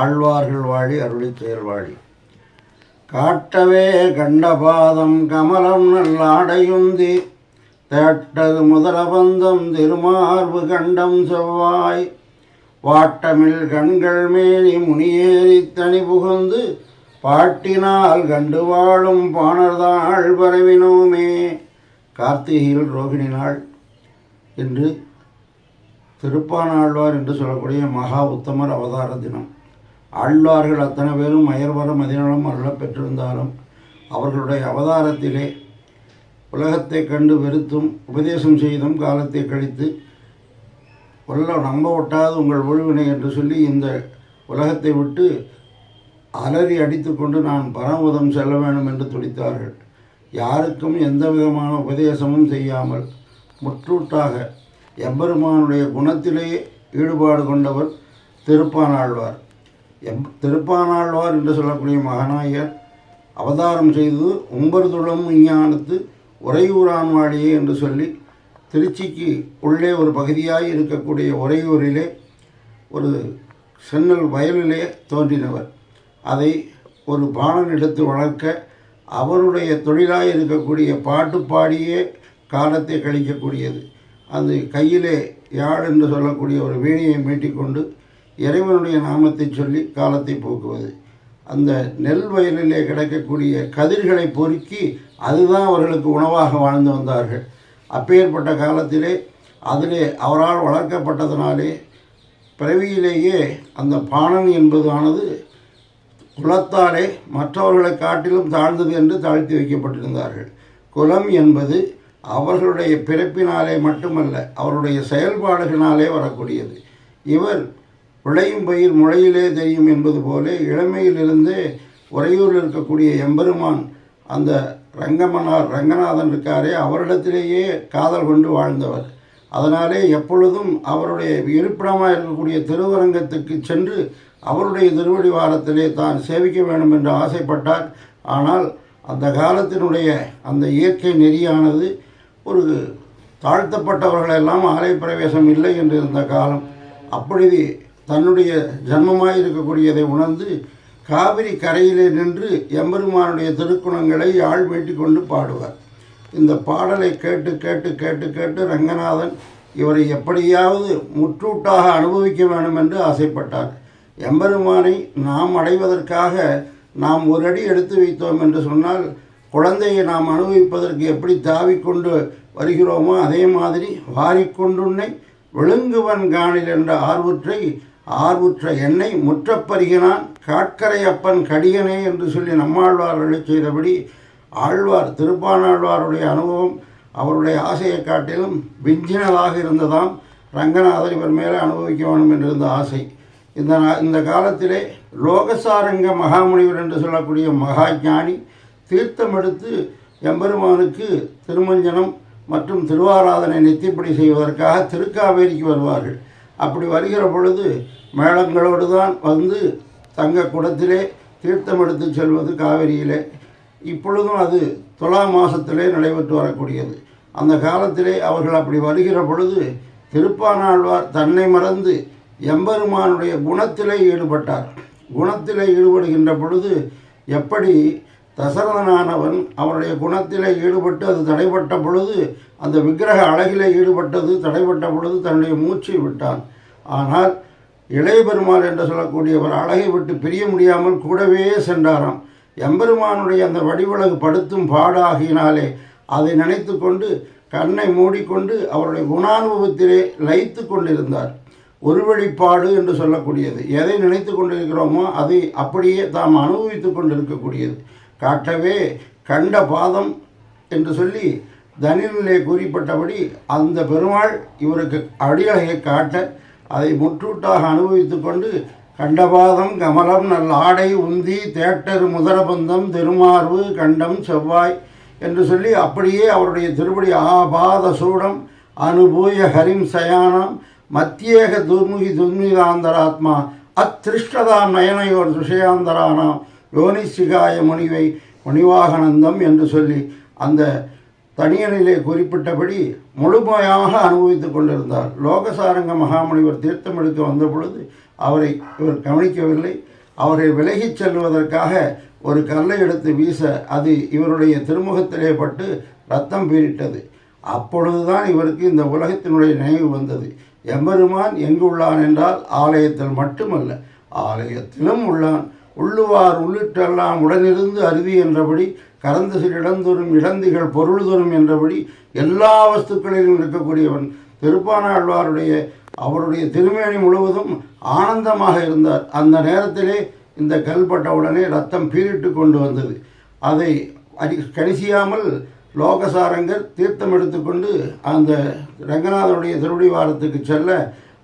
ஆழ்வார்கள் வாழி அருளி செயல்வாழி காட்டவே கண்டபாதம் கமலம் நல்லாடையுந்தி தேட்டது முதலபந்தம் திருமார்பு கண்டம் செவ்வாய். வாட்டமில் கண்கள் மேலி முனியேறி தனி புகுந்து பாட்டினால் கண்டு வாழும் பாணர்தாள் பரவினோமே. கார்த்திகையில் ரோகிணி நாள் என்று திருப்பானாழ்வார் என்று சொல்லக்கூடிய மகா உத்தமர் அவதார தினம். ஆழ்வார்கள் அத்தனை பேரும் அயர்வரம் மதிநலம் அருள பெற்றிருந்தாலும் அவர்களுடைய அவதாரத்திலே உலகத்தை கண்டு வெறுத்தும் உபதேசம் செய்தும் காலத்தை கழித்து உள்ள நம்ப ஒட்டாது உங்கள் ஒழுவினை என்று சொல்லி இந்த உலகத்தை விட்டு அலறி அடித்துக்கொண்டு நான் பரமபதம் செல்ல வேண்டும் என்று துடித்தார்கள். யாருக்கும் எந்த விதமான உபதேசமும் செய்யாமல் முற்றூட்டாக எம்பெருமானுடைய குணத்திலேயே ஈடுபாடு கொண்டவர் திருப்பானாழ்வார். எம் திருப்பானாழ்வார் என்று சொல்லக்கூடிய மகனாயர் அவதாரம் செய்து உம்பர்துளம் விஞ்ஞானத்து உறையூரான் வாழியே என்று சொல்லி திருச்சிக்கு உள்ளே ஒரு பகுதியாக இருக்கக்கூடிய உறையூரிலே ஒரு சென்னல் வயலிலே தோன்றினவர். அதை ஒரு பாணன் எடுத்து வளர்க்க அவருடைய தொழிலாக இருக்கக்கூடிய பாட்டு பாடியே காலத்தை கழிக்கக்கூடியது. அது கையிலே யாழ் என்று சொல்லக்கூடிய ஒரு வீணையை மீட்டிக்கொண்டு இறைவனுடைய நாமத்தை சொல்லி காலத்தை போக்குவது. அந்த நெல் வயலிலே கிடைக்கக்கூடிய கதிர்களை பொறுக்கி அதுதான் அவர்களுக்கு உணவாக வாழ்ந்து வந்தார்கள். அப்பேற்பட்ட காலத்திலே அதிலே அவரால் வளர்க்கப்பட்டதனாலே பிறவியிலேயே அந்த பாணன் என்பதானது குலத்தாலே மற்றவர்களை காட்டிலும் தாழ்ந்தது என்று தாழ்த்தி வைக்கப்பட்டிருந்தார்கள். குலம் என்பது அவர்களுடைய பிறப்பினாலே மட்டுமல்ல அவருடைய செயல்பாடுகளினாலே வரக்கூடியது. இவர் விளையும் பயிர் முளையிலே தெரியும் என்பது போல இளமையிலிருந்தே உறையூரில் இருக்கக்கூடிய எம்பெருமான் அந்த ரங்கமனார் ரங்கநாதன் இருக்காரே அவரிடத்திலேயே காதல் கொண்டு வாழ்ந்தவர். அதனாலே எப்பொழுதும் அவருடைய இருப்பிடமாக இருக்கக்கூடிய திருவரங்கத்துக்கு சென்று அவருடைய திருவடி வாரத்திலே தான் சேவிக்க வேண்டும் என்று ஆசைப்பட்டார். ஆனால் அந்த காலத்தினுடைய அந்த இயற்கை நெறியானது ஒரு தாழ்த்தப்பட்டவர்களெல்லாம் ஆலய பிரவேசம் இல்லை என்று இருந்த காலம். அப்படி தன்னுடைய ஜன்மமாய் இருக்கக்கூடியதை உணர்ந்து காவிரி கரையிலே நின்று எம்பெருமானுடைய திருக்குணங்களை ஆள் வேட்டி கொண்டு பாடுவார். இந்த பாடலை கேட்டு கேட்டு கேட்டு கேட்டு ரங்கநாதன் இவரை எப்படியாவது முற்றூட்டாக அனுபவிக்க வேண்டும் என்று ஆசைப்பட்டார். எம்பெருமானை நாம் அடைவதற்காக நாம் ஒரு அடி எடுத்து வைத்தோம் என்று சொன்னால் குழந்தையை நாம் அனுபவிப்பதற்கு எப்படி தாவிக்கொண்டு வருகிறோமோ அதே மாதிரி வாரிக்கொண்டுன்னை விழுங்குவன் காணில் என்ற ஆர்வற்றை ஆர்வுற்ற என்னை முற்றப்பருகினான் காட்கரை அப்பன் கடியனே என்று சொல்லி நம்மாழ்வார்களை செய்தபடி ஆழ்வார் திருப்பானாழ்வாருடைய அனுபவம் அவருடைய ஆசையை காட்டிலும் விஞ்சினதாக இருந்ததாம். ரங்கநாதர் இவர் மேலே அனுபவிக்க வேண்டும் என்றிருந்த ஆசை. இந்த இந்த காலத்திலே லோகசாரங்க மகாமுனிவர் என்று சொல்லக்கூடிய மகா ஞானி தீர்த்தம் எடுத்து எம்பெருமானுக்கு திருமஞ்சனம் மற்றும் திருவாராதனை நெத்திப்படி செய்வதற்காக திருக்காவேரிக்கு வருவார்கள். அப்படி வருகிற பொழுது மேளங்களோடு தான் வந்து தங்க குடத்திலே தீர்த்தம் எடுத்து செல்வது காவிரியிலே. இப்பொழுதும் அது துலா மாதத்திலே நடைபெற்று வரக்கூடியது. அந்த காலத்திலே அவர்கள் அப்படி வருகிற பொழுது திருப்பானாழ்வார் தன்னை மறந்து எம்பெருமானுடைய குணத்திலே ஈடுபட்டார். குணத்திலே ஈடுபடுகின்ற பொழுது எப்படி தசரதனானவன் அவருடைய குணத்திலே ஈடுபட்டு அது தடைப்பட்ட பொழுது அந்த விக்கிரக அழகிலே ஈடுபட்டது தடைப்பட்ட பொழுது தன்னுடைய மூச்சை விட்டான். ஆனால் இளைய பெருமாள் என்று சொல்லக்கூடியவர் அழகை விட்டு பிரிய முடியாமல் கூடவே சென்றாராம். எம்பெருமானுடைய அந்த வடிவழகு படுத்தும் பாடாகினாலே அதை நினைத்து கொண்டு கண்ணை மூடிக்கொண்டு அவருடைய குணானுபவத்திலே லயித்து கொண்டிருந்தார். ஒரு வழிபாடு என்று சொல்லக்கூடியது. எதை நினைத்து கொண்டிருக்கிறோமோ அதை அப்படியே தாம் அனுபவித்து கொண்டிருக்கக்கூடியது. காட்டவே கண்ட பாதம் என்று சொல்லி தனிலே கூறிப்பட்டபடி அந்த பெருமாள் இவருக்கு அடியழகை காட்ட அதை முற்றூட்டாக அனுபவித்து கொண்டு கண்டபாதம் கமலம் நல் ஆடை உந்தி தேட்டர் முதரபந்தம் திருமார்வு கண்டம் செவ்வாய் என்று சொல்லி அப்படியே அவருடைய திருப்படி ஆபாத சூடம் அனுபூய ஹரிம் சயானம் மத்தியேக துர்முகி துர்மிகாந்தராத்மா அத்திருஷ்டதாம் நயனையோர் விஷயாந்தரானாம் யோனிசிகாய முனிவை முனிவாகனந்தம் என்று சொல்லி அந்த தனியனிலே குறிப்பிட்டபடி முழுமையாக அனுபவித்துக் கொண்டிருந்தார். லோகசாரங்க மகாமுனிவர் தீர்த்தம் எடுக்க வந்த பொழுது அவரை இவர் கவனிக்கவில்லை. அவரை விலகிச் செல்வதற்காக ஒரு கல்லை எடுத்து வீச அது இவருடைய திருமுகத்திலே பட்டு ரத்தம் பீரிட்டது அப்பொழுதுதான் இவருக்கு இந்த உலகத்தினுடைய நினைவு வந்தது. எம்பெருமான் எங்கு உள்ளான் என்றால் ஆலயத்தில் மட்டுமல்ல ஆலயத்திலும் உள்ளான். உள்ளுவார் உள்ளிட்டெல்லாம் உடனிருந்து அருவி என்றபடி கறந்து சிறு இடந்தோறும் இழந்திகள் பொருள்தோறும் என்றபடி எல்லா வஸ்துக்களிலும் இருக்கக்கூடியவன் திருப்பானாழ்வாருடைய அவருடைய திருமேனி முழுவதும் ஆனந்தமாக இருந்தார். அந்த நேரத்திலே இந்த கல்பட்ட உடனே ரத்தம் பீரிட்டு கொண்டு வந்தது. அதை அடி கணிசியாமல் லோகசாரங்கர் தீர்த்தம் எடுத்துக்கொண்டு அந்த ரங்கநாதனுடைய திருவடிவாரத்துக்கு செல்ல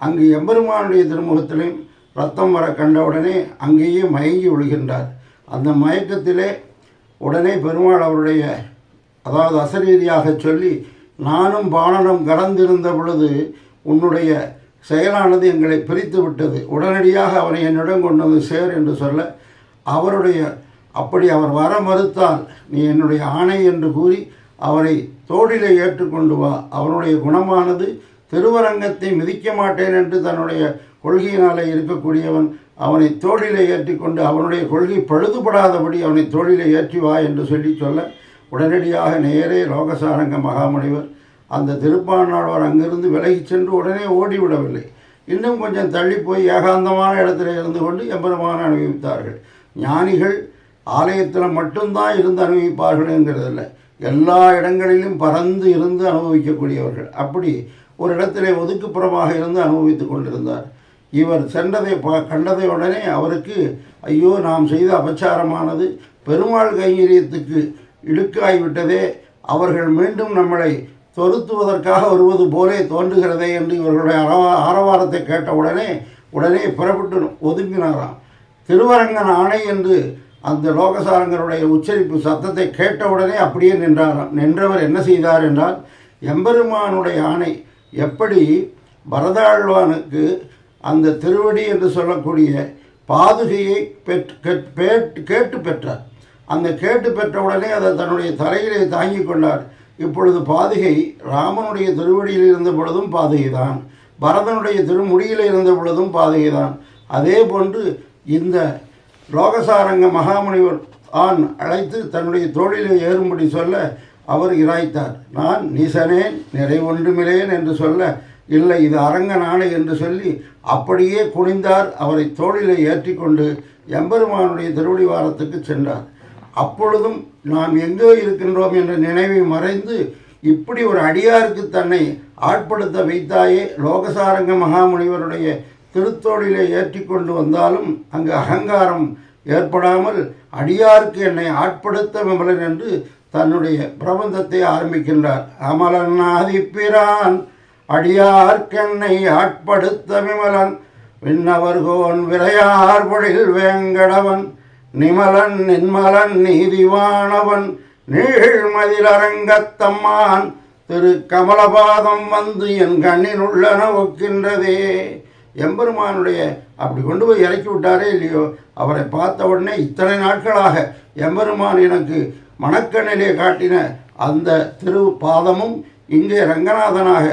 அங்கு எம்பெருமானுடைய திருமுகத்திலையும் ரத்தம் வர கண்ட உடனே அங்கேயே மயங்கி விழுகின்றார். அந்த மயக்கத்திலே உடனே பெருமாள் அவருடைய அதாவது அசரீதியாக சொல்லி நானும் பாணனும் கடந்திருந்த பொழுது உன்னுடைய செயலானது எங்களை பிரித்து விட்டது. உடனடியாக அவனை என்னிடம் கொண்டு வந்து சேர் என்று சொல்ல அவருடைய அப்படி அவர் வர மறுத்தால் நீ என்னுடைய ஆணை என்று கூறி அவரை தோளிலே ஏற்றுக்கொண்டு வா. அவனுடைய குணமானது திருவரங்கத்தை மிதிக்க மாட்டேன் என்று தன்னுடைய கொள்கையினாலே இருக்கக்கூடியவன் அவனை தோளிலே ஏற்றிக்கொண்டு அவனுடைய கொள்கை பழுதுபடாதபடி அவனை தோளிலே ஏற்றி வா என்று சொல்லி சொல்ல உடனடியாக நேரே லோகசாரங்க மகாமுனிவர் அந்த திருப்பாண்டாழ்வார் அங்கிருந்து விலகிச் சென்று உடனே ஓடிவிடவில்லை. இன்னும் கொஞ்சம் தள்ளி போய் ஏகாந்தமான இடத்துல இருந்து கொண்டு எம்பெருமான அனுபவித்தார்கள். ஞானிகள் ஆலயத்தில் மட்டும்தான் இருந்து அனுபவிப்பார்கள் என்கிறதில்ல. எல்லா இடங்களிலும் பறந்து இருந்து அனுபவிக்கக்கூடியவர்கள். அப்படி ஒரு இடத்திலே ஒதுக்குப்புறமாக இருந்து அனுபவித்து கொண்டிருந்தார். இவர் சென்றதை ப கண்டதை உடனே அவருக்கு ஐயோ நாம் செய்த அபச்சாரமானது பெருமாள் கைங்கரியத்துக்கு இழுக்காய்விட்டதே அவர்கள் மீண்டும் நம்மளை தொருத்துவதற்காக வருவது போலே தோன்றுகிறதே என்று இவர்களுடைய அரவா ஆரவாரத்தை கேட்ட உடனே உடனே புறப்பட்டு ஒதுங்கினாராம். திருவரங்கன் ஆணை என்று அந்த லோகசாரங்களுடைய உச்சரிப்பு சத்தத்தை கேட்டவுடனே அப்படியே நின்றாராம். நின்றவர் என்ன செய்தார் என்றால் எம்பெருமானுடைய ஆணை எப்படி பரதாழ்வானுக்கு அந்த திருவடி என்று சொல்லக்கூடிய பாதுகையை பெற் கேட்- கேட்டு பெற்றார். அந்த கேட்டு பெற்றவுடனே அதை தன்னுடைய தலையிலே தாங்கி கொண்டார். இப்பொழுது பாதுகை ராமனுடைய திருவடியில் இருந்த பொழுதும் பாதுகை தான் பரதனுடைய திருமுடியில் இருந்த பொழுதும் பாதுகை தான் அதே போன்று இந்த லோகசாரங்க மகாமுனிவர் ஆண் அழைத்து தன்னுடைய தோழிலே ஏறும்படி சொல்ல அவர் இராய்த்தார். நான் நீசனேன் நிறை ஒன்றுமில்லேன் என்று சொல்ல இல்லை இது அரங்க என்று சொல்லி அப்படியே குனிந்தார். அவரை தோளிலே ஏற்றிக்கொண்டு எம்பெருமானுடைய திருவடிவாரத்துக்கு சென்றார். அப்பொழுதும் நாம் எங்கே இருக்கின்றோம் என்ற நினைவை மறைந்து இப்படி ஒரு அடியாருக்கு தன்னை ஆட்படுத்த வைத்தாயே லோகசாரங்க மகாமுனிவருடைய திருத்தோளிலே ஏற்றி கொண்டு வந்தாலும் அங்கு அகங்காரம் ஏற்படாமல் அடியாருக்கு என்னை ஆட்படுத்த விமலன் என்று தன்னுடைய பிரபந்தத்தை ஆரம்பிக்கின்றார். அமலன் ஆதிப்பிரான் அடியார்கண்ணை ஆட்படுத்த விமலன் விண்ணவர்கோன் விரையார் பொழில் வேங்கடவன் நிமலன் நின்மலன் நீதிவானவன் நீழ்மதிலரங்கத்தம்மான் திரு கமலபாதம் வந்து என் கண்ணின் உள்ளன ஒக்கின்றதே எம்பெருமானுடைய அப்படி கொண்டு போய் இறக்கி விட்டாரே இல்லையோ? அவரை பார்த்த உடனே இத்தனை நாட்களாக எம்பெருமான் எனக்கு மணக்கண்ணிலே காட்டின அந்த திரு பாதமும் இங்கே ரங்கநாதனாக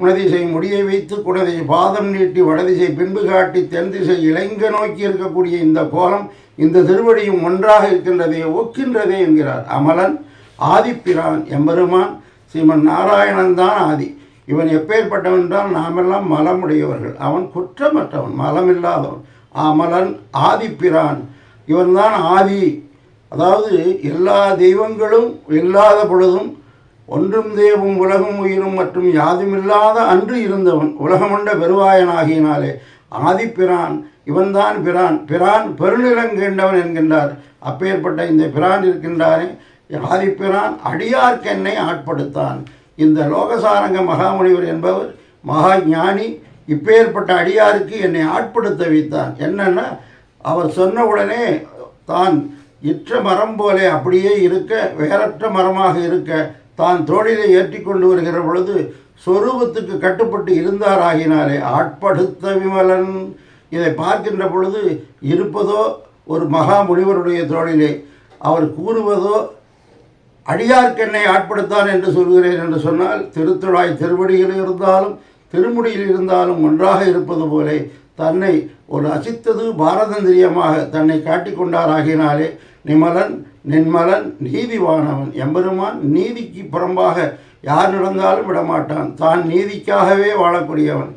குணதிசை முடியை வைத்து குணதிசை பாதம் நீட்டி வடதிசை பின்பு காட்டி தென் திசை இளைஞ நோக்கி இருக்கக்கூடிய இந்த கோலம் இந்த திருவடியும் ஒன்றாக இருக்கின்றதே ஒக்கின்றதே என்கிறார் அமலன் ஆதிப்பிரான் எம்பெருமான் ஸ்ரீமன் நாராயணன் தான் ஆதி. இவன் எப்பேற்பட்டவன் என்றால் நாமெல்லாம் மலமுடையவர்கள். அவன் குற்றமற்றவன் மலமில்லாதவன். அமலன் ஆதிப்பிரான். இவன்தான் ஆதி. அதாவது எல்லா தெய்வங்களும் இல்லாத பொழுதும் ஒன்றும் தேவும் உலகம் உயிரும் மற்றும் யாதுமில்லாத அன்று இருந்தவன் உலகமுண்ட பெருவாயனாகினாலே ஆதிப்பிரான் இவன்தான் பிரான் பிரான் பெருநிலங்கேண்டவன் என்கின்றார். அப்பேற்பட்ட இந்த பிரான் இருக்கின்றானே ஆதிப்பிரான் அடியார்க்கென்னை ஆட்படுத்தான். இந்த லோகசாரங்க மகாமுனிவர் என்பவர் மகா ஞானி இப்பேற்பட்ட அடியாருக்கு என்னை ஆட்படுத்த வைத்தான். என்னன்னா அவர் சொன்ன உடனே தான் இற்ற மரம் போலே அப்படியே இருக்க வேறற்ற மரமாக இருக்க தான் தோழிலை ஏற்றி கொண்டு வருகிற பொழுது சொரூபத்துக்கு கட்டுப்பட்டு இருந்தாராகினாலே ஆட்படுத்த விமலன். இதை பார்க்கின்ற பொழுது இருப்பதோ ஒரு மகா முனிவருடைய தோழிலே அவர் கூறுவதோ அடியார்க்கென்னை ஆட்படுத்தான் என்று சொல்கிறேன் என்று சொன்னால் திருத்துழாய் திருவடியில் இருந்தாலும் திருமுடியில் இருந்தாலும் ஒன்றாக இருப்பது போலே தன்னை ஒரு அசித்தது பாரதந்திரியமாக தன்னை காட்டிக்கொண்டாராகினாலே நிமலன் நென்மலன் நீதிவானவன் எம்பெருமான் நீதிக்கு புறம்பாக யார் நடந்தாலும் விடமாட்டான். தான் நீதிக்காகவே வாழக்கூடியவன்.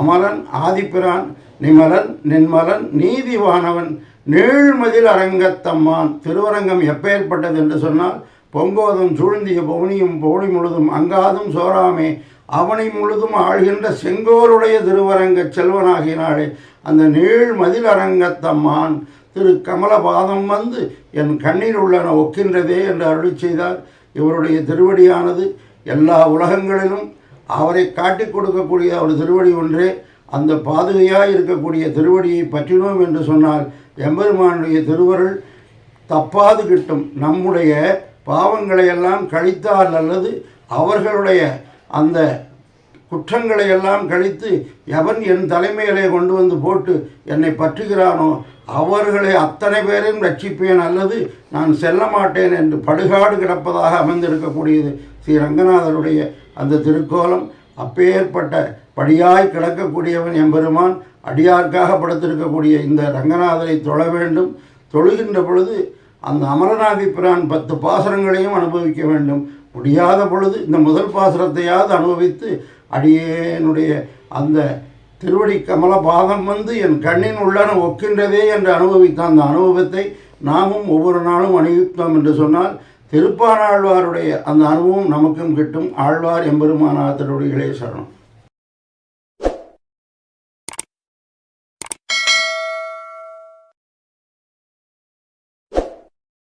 அமலன் ஆதிப்பிரான் நிமலன் நின்மலன் நீதிவானவன் நீழ்மதில் அரங்கத்தம்மான். திருவரங்கம் எப்பேற்பட்டது என்று சொன்னால் பொங்கோதும் சூழ்ந்திய பவுனியும் பவுனி முழுதும் அங்காதும் சோராமே அவனை முழுதும் ஆழ்கின்ற செங்கோருடைய திருவரங்க செல்வனாகினாளே. அந்த நீழ்மதில் அரங்கத்தம்மான் திரு கமலபாதம் வந்து என் கண்ணில் உள்ளன ஒக்கின்றதே என்று அருளி செய்தார். இவருடைய திருவடியானது எல்லா உலகங்களிலும் அவரை காட்டிக் கொடுக்கக்கூடிய அவர் திருவடி ஒன்றே. அந்த பாதுகையாக இருக்கக்கூடிய திருவடியை பற்றினோம் என்று சொன்னால் எம்பெருமானுடைய திருவருள் தப்பாது கிட்டும். நம்முடைய பாவங்களை எல்லாம் கழித்தால் அல்லது அவர்களுடைய அந்த குற்றங்களை எல்லாம் கழித்து எவன் என் தலைமையிலே கொண்டு வந்து போட்டு என்னை பற்றுகிறானோ அவர்களை அத்தனை பேரையும் ரட்சிப்பேன் அல்லது நான் செல்ல மாட்டேன் என்று படுகாடு கிடப்பதாக அமைந்திருக்கக்கூடியது ஸ்ரீ ரங்கநாதருடைய அந்த திருக்கோலம். அப்பேற்பட்ட படியாய் கிடக்கக்கூடியவன் எம்பெருமான் அடியார்க்காக படுத்திருக்கக்கூடிய இந்த ரங்கநாதரை தொழ வேண்டும். தொழுகின்ற பொழுது அந்த அமரநாதி பிரான் பத்து பாசனங்களையும் அனுபவிக்க வேண்டும். முடியாத பொழுது இந்த முதல் பாசனத்தையாவது அனுபவித்து அடியேனுடைய அந்த திருவடி கமல பாதம் வந்து என் கண்ணின் உள்ளன ஒக்கின்றதே என்று அனுபவித்த அந்த அனுபவத்தை நாமும் ஒவ்வொரு நாளும் அணிவித்தோம் என்று சொன்னால் திருப்பானாழ்வாருடைய அந்த அனுபவம் நமக்கும் கிட்டும். ஆழ்வார் எம்பெருமானாத்தருடைய இளைய சரணம்.